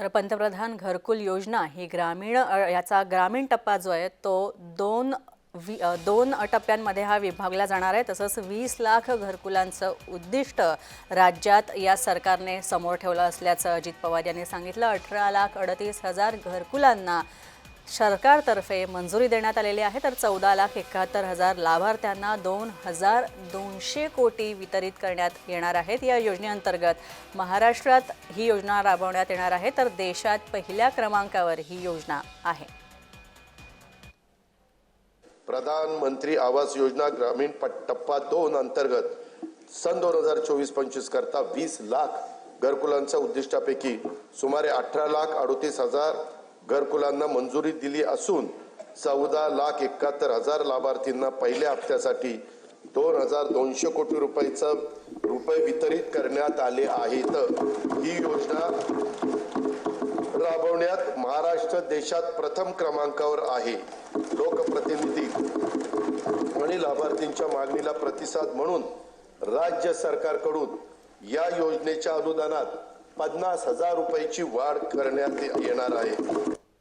तर पंतप्रधान घरकुल योजना ही ग्रामीण याचा ग्रामीण टप्पा जो आहे तो दोन वि दोन टप्प्यांमध्ये हा विभागला जाणार आहे. तसंच वीस लाख घरकुलांचं उद्दिष्ट राज्यात या सरकारने समोर ठेवलं असल्याचं अजित पवार यांनी सांगितलं. अठरा लाख अडतीस हजार घरकुलांना सरकारतर्फे मंजुरी देण्यात आलेली आहे. तर चौदा लाख एकाहत्तर हजार लाभार्थ्यांना दोन हजार दोनशे कोटी वितरित करण्यात येणार आहेत. या योजनेअंतर्गत महाराष्ट्रात ही योजना राबवण्यात येणार आहे. तर देशात पहिल्या क्रमांकावर ही योजना आहे. प्रधानमंत्री आवास योजना ग्रामीण टप्पा दोन अंतर्गत सन दोन हजार चोवीस पंचवीस करता वीस लाख घरकुलांच्या उद्दिष्टापैकी सुमारे अठरा लाख अडोतीस हजार घरकुलांना मंजुरी दिली असून चौदा लाख एकाहत्तर हजार लाभार्थींना पहिल्या हप्त्यासाठी दोन हजार दोनशे कोटी रुपयाचं रुपये वितरित करण्यात आले आहेत. ही योजना राबवण्यात महाराष्ट्र देशात प्रथम क्रमांकावर आहे. लोकप्रतिनिधी आणि लाभार्थींच्या मागणीला प्रतिसाद म्हणून राज्य सरकारकडून या योजनेच्या अनुदानात पन्नास हजार रुपयाची वाढ करण्यात येणार आहे.